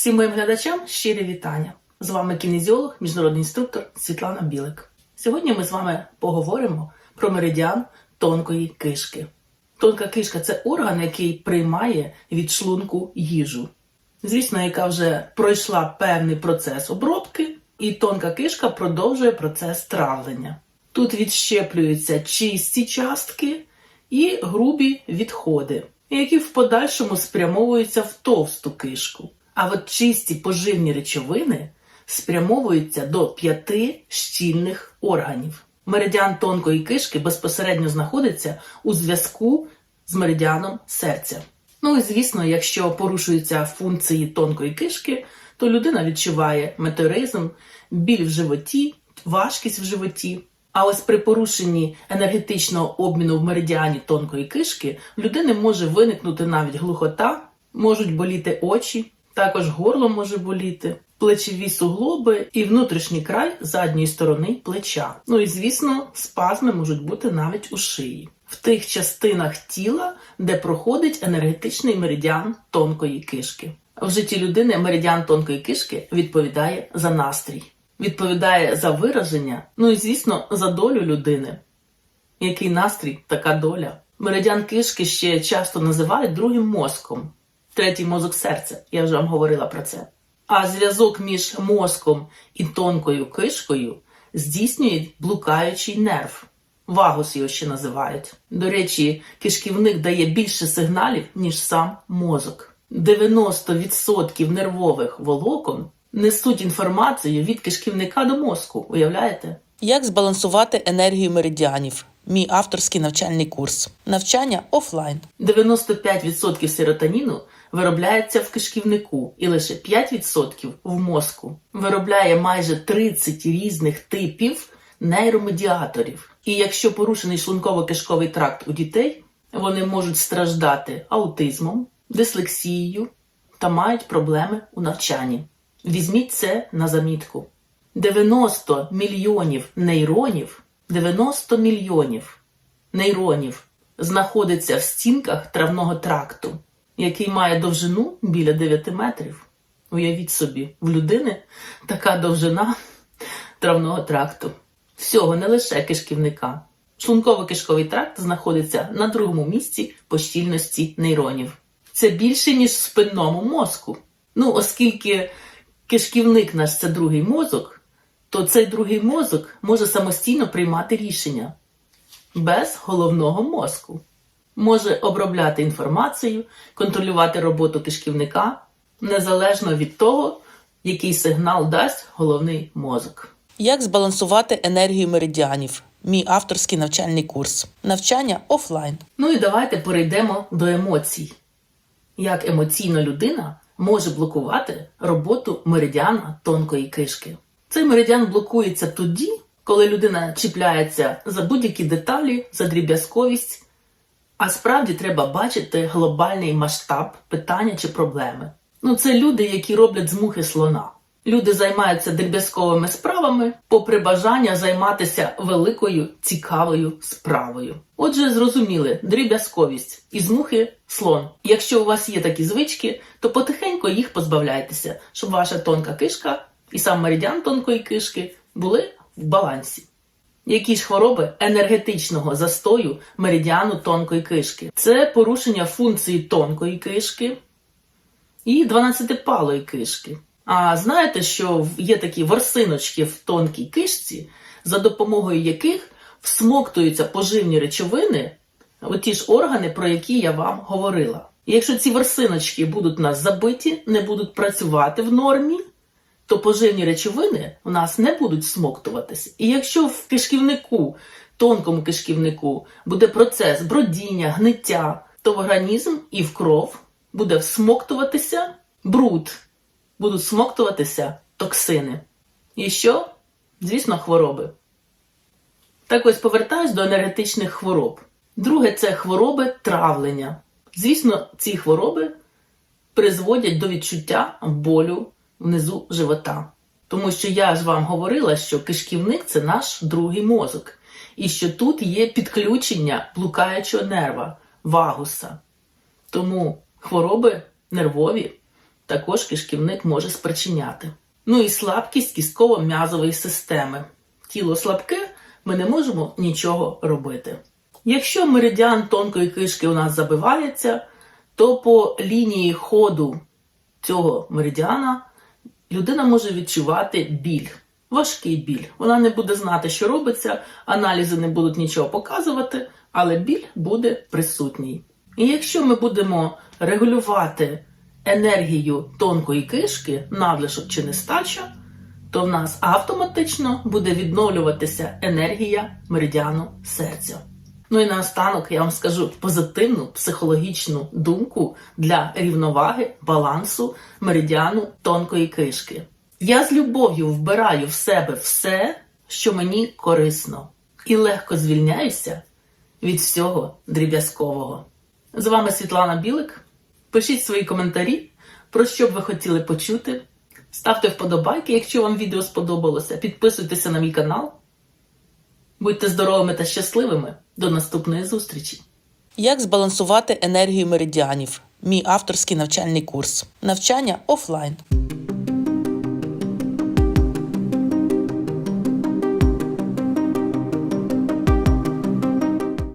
Всім моїм глядачам щирі вітання. З вами кінезіолог, міжнародний інструктор Світлана Білик. Сьогодні ми з вами поговоримо про меридіан тонкої кишки. Тонка кишка це орган, який приймає від шлунку їжу. Звісно, яка вже пройшла певний процес обробки, і тонка кишка продовжує процес травлення. Тут відщеплюються чисті частки і грубі відходи, які в подальшому спрямовуються в товсту кишку. А от чисті поживні речовини спрямовуються до п'яти щільних органів. Меридіан тонкої кишки безпосередньо знаходиться у зв'язку з меридіаном серця. Ну і звісно, якщо порушуються функції тонкої кишки, то людина відчуває метеоризм, біль в животі, важкість в животі. А ось при порушенні енергетичного обміну в меридіані тонкої кишки в людини може виникнути навіть глухота, можуть боліти очі, також горло може боліти, плечові суглоби і внутрішній край задньої сторони плеча. Ну і звісно, спазми можуть бути навіть у шиї. В тих частинах тіла, де проходить енергетичний меридіан тонкої кишки. В житті людини меридіан тонкої кишки відповідає за настрій, відповідає за вираження, ну і звісно, за долю людини. Який настрій, така доля. Меридіан кишки ще часто називають другим мозком, третій мозок серця. Я вже вам говорила про це. А зв'язок між мозком і тонкою кишкою здійснює блукаючий нерв. Вагус його ще називають. До речі, кишківник дає більше сигналів, ніж сам мозок. 90% нервових волокон несуть інформацію від кишківника до мозку. Уявляєте? Як збалансувати енергію меридіанів? Мій авторський навчальний курс. Навчання офлайн. 95% серотоніну виробляється в кишківнику і лише 5% в мозку. Виробляє майже 30 різних типів нейромедіаторів. І якщо порушений шлунково-кишковий тракт у дітей, вони можуть страждати аутизмом, дислексією та мають проблеми у навчанні. Візьміть це на замітку. 90 мільйонів нейронів, 90 мільйонів нейронів знаходиться в стінках травного тракту, який має довжину біля 9 метрів. Уявіть собі, в людини така довжина травного тракту. Всього не лише кишківника. Шлунково-кишковий тракт знаходиться на другому місці по щільності нейронів. Це більше, ніж в спинному мозку. Ну, оскільки кишківник наш це другий мозок, то цей другий мозок може самостійно приймати рішення без головного мозку. Може обробляти інформацію, контролювати роботу кишківника незалежно від того, який сигнал дасть головний мозок. Як збалансувати енергію меридіанів? Мій авторський навчальний курс. Навчання офлайн. Ну і давайте перейдемо до емоцій. Як емоційна людина може блокувати роботу меридіана тонкої кишки? Цей меридіан блокується тоді, коли людина чіпляється за будь-які деталі, за дріб'язковість, а справді треба бачити глобальний масштаб питання чи проблеми. Ну, це люди, які роблять з мухи слона. Люди займаються дріб'язковими справами, попри бажання займатися великою цікавою справою. Отже, зрозуміли дріб'язковість із мухи слон. Якщо у вас є такі звички, то потихеньку їх позбавляйтеся, щоб ваша тонка кишка і сам меридіан тонкої кишки були в балансі. Які ж хвороби енергетичного застою меридіану тонкої кишки? Це порушення функції тонкої кишки і 12-палої кишки. А знаєте, що є такі ворсиночки в тонкій кишці, за допомогою яких всмоктуються поживні речовини, оті ж органи, про які я вам говорила. Якщо ці ворсиночки будуть нас забиті, не будуть працювати в нормі, то поживні речовини у нас не будуть всмоктуватися. І якщо в кишківнику, тонкому кишківнику, буде процес бродіння, гниття, то в організм і в кров буде всмоктуватися бруд будуть смоктуватися токсини. І що? Звісно, хвороби. Так ось повертаюсь до енергетичних хвороб. Друге це хвороби травлення. Звісно, ці хвороби призводять до відчуття болю внизу живота. Тому що я ж вам говорила, що кишківник це наш другий мозок, і що тут є підключення блукаючого нерва, вагуса. Тому хвороби нервові також кишківник може спричиняти. Ну і слабкість кістково-м'язової системи. Тіло слабке, ми не можемо нічого робити. Якщо меридіан тонкої кишки у нас забивається, то по лінії ходу цього меридіана людина може відчувати біль, важкий біль. Вона не буде знати, що робиться, аналізи не будуть нічого показувати, але біль буде присутній. І якщо ми будемо регулювати енергію тонкої кишки, надлишок чи нестача, то в нас автоматично буде відновлюватися енергія меридіану серця. Ну і наостанок я вам скажу позитивну психологічну думку для рівноваги, балансу меридіану тонкої кишки. Я з любов'ю вбираю в себе все, що мені корисно, і легко звільняюся від всього дріб'язкового. З вами Світлана Білик. Пишіть свої коментарі, про що б ви хотіли почути. Ставте вподобайки, якщо вам відео сподобалося. Підписуйтеся на мій канал. Будьте здоровими та щасливими. До наступної зустрічі! Як збалансувати енергію меридіанів? Мій авторський навчальний курс. Навчання офлайн.